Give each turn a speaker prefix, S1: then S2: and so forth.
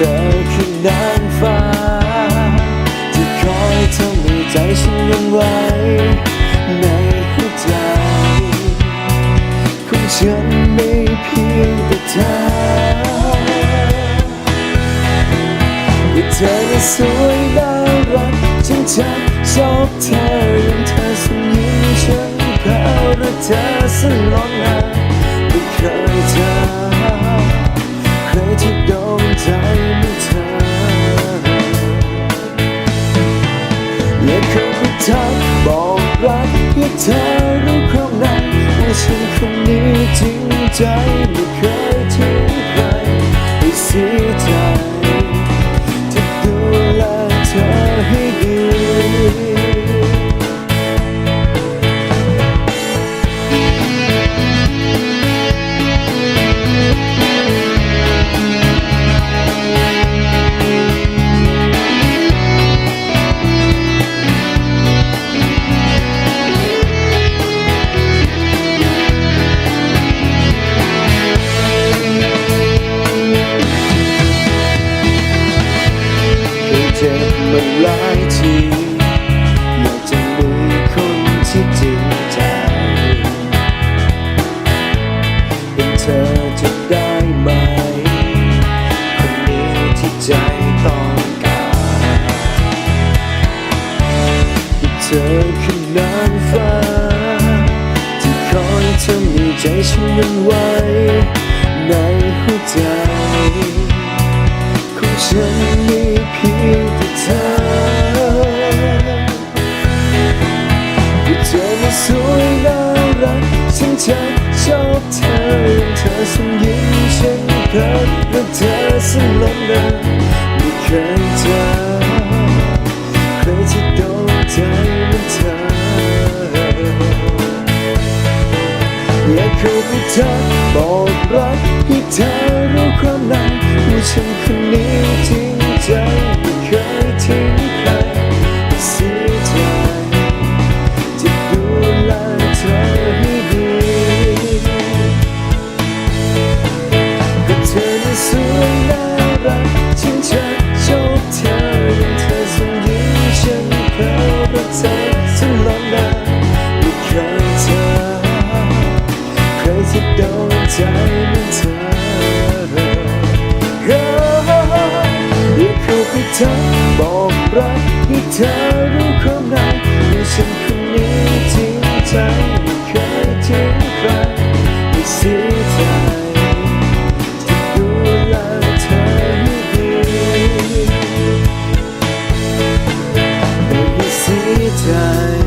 S1: ธอคือนางฟ้า ที่คอยทำให้ใจฉันยังไหวในหัวใจ ของฉันไม่เพียงแต่เธอว่เธอน่ะสวยน่ารักฉันจะชอบเธอยังเธอส่งยิ้มฉันแพ้รักเธอสลอนนา เธอรู้ความในว่าฉันคนนี้จริงใจไม่เคยทิ้งใครไม่เสียใจที่ดูแลเธอให้ เจ็บมาหลายทีอยากจะมีคนที่จริงใจเป็นเธอจะได้ไหม คนนี้ที่ใจต้องการเธอคือนางฟ้า ที่คอยทำให้ใจฉันยังไหวในหัวใจของฉันมีเพียงแต่เธอว่าเธอมาสวยน่ารักฉันจะชอบเธอยังเธอส่งยิ้มฉันเพลิดและเธอสลบนาไม่เคยเจอใครที่โดนใจเหมือนเธอและเขาไปทักบอกรักให้เธอรู้ความในว่าฉันคนนี้จ ธอบอกรักให้เธอรู้ความในมีฉันคนนี้จริงใจไม่เคยทิ้งใครไม่เสียใจจะดูแลเธอให้ดีไม่เสียใจ